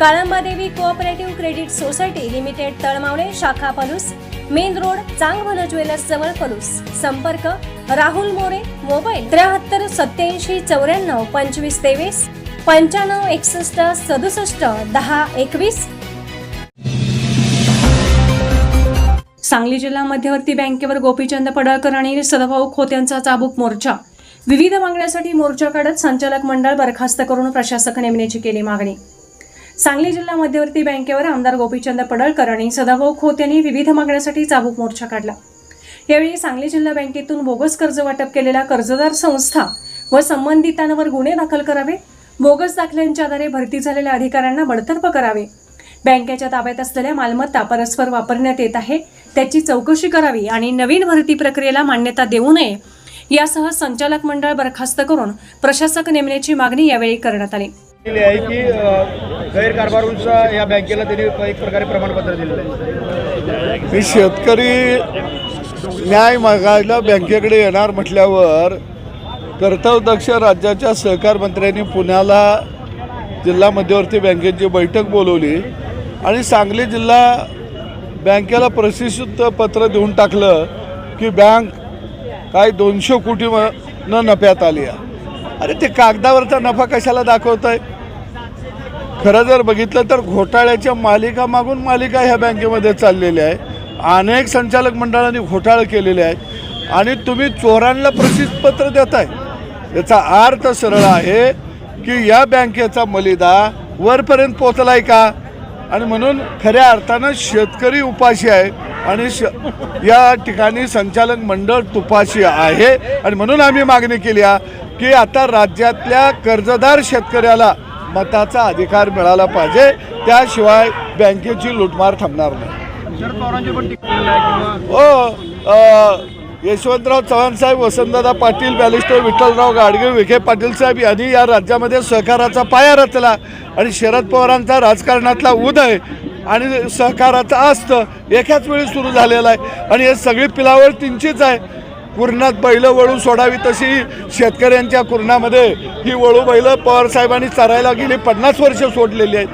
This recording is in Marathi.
Kalambadevi cooperative credit society limited Talmavale शाखा Palus main road Changbhala jewellers जवळ पलूस. संपर्क राहुल मोरे मोबाईल त्र्याहत्तर सत्याऐंशी चौऱ्याण्णव पंचवीस तेवीस पंच्याण्णव एकसष्ट सदुसष्ट दहा एकवीस. सांगली जिल्हा मध्यवर्ती बँकेवर गोपीचंद पडळकर आणि सदाभाऊ खोत यांचा चाबूक मोर्चा. विविध मागण्यासाठी मोर्चा काढत संचालक मंडळ बरखास्त करून प्रशासक नेमण्याची केली मागणी. सांगली जिल्हा मध्यवर्ती बँकेवर आमदार गोपीचंद पडळकर आणि सदाभाऊ खोत यांनी विविध मागण्यासाठी चाबूक मोर्चा काढला. यावेळी सांगली जिल्हा बँकेतून बोगस कर्ज वाटप केलेल्या कर्जदार संस्था व संबंधितांवर गुन्हे दाखल करावे बोगस दाखल्यांच्या आधारे भरती झालेल्या अधिकाऱ्यांना बडतर्फ करावे. बँकेच्या ताब्यात असलेल्या मालमत्ता परस्पर वापरण्यात येत आहे त्याची चौकशी करावी आणि नवीन भरती प्रक्रियेला मान्यता देऊ नये यासह संचालक मंडळ बरखास्त करून प्रशासक नेमण्याची मागणी यावेळी करण्यात आली. केली आहे की गैरकारभारूंचा या बँकेला त्यांनी एक प्रकारे प्रमाणपत्र दिलेलं आहे. मी शेतकरी न्याय मागायला बँकेकडे येणार म्हटल्यावर कर्तव्यदक्ष राज्याच्या सहकार मंत्र्यांनी पुण्याला जिल्हा मध्यवर्ती बँकेची बैठक बोलवली आणि सांगली जिल्हा बँकेला प्रशिक्षित पत्र देऊन टाकलं की बँक काय दोनशे कोटी न नफ्यात आली आहे. अरे ते कागदावरचा नफा कशाला दाखवत आहे खरं जर बघितलं तर घोटाळ्याच्या मालिका मागून मालिका ह्या बँकेमध्ये चाललेल्या आहे अनेक संचालक मंडळांनी घोटाळे केलेले आहेत. आणि तुम्ही चोरांना प्रसिद्ध पत्र देताय. याचा अर्थ सरळ आहे की या बँकेचा मलिदा वरपर्यंत पोचलाय का? आणि म्हणून खऱ्या अर्थानं शेतकरी उपाशी आहे. आणि श या ठिकाणी संचालक मंडळ तुपाशी आहे. आणि म्हणून आम्ही मागणी केली आहे की आता राज्यातल्या कर्जदार शेतकऱ्याला मताचा अधिकार मिळाला पाहिजे. त्याशिवाय बँकेची लुटमार थांबणार नाही. हो यशवंतराव चव्हाण साहेब वसंतदादा पाटील बॅलिस्टर विठ्ठलराव गाडगे विखे पाटील साहेब यांनी या राज्यामध्ये सहकाराचा पाया रचला आणि शरद पवारांचा राजकारणातला उदय आणि सहकाराचा अस्त एकाच वेळी सुरू झालेला आहे. आणि हे सगळी पिलावळ तिंचीच आहे. कुरणात बैलं वळू सोडावी तशी शेतकऱ्यांच्या कुरणामध्ये ही वळू बैलं पवार साहेबांनी चरायला गेली. पन्नास वर्ष सोडलेली आहेत.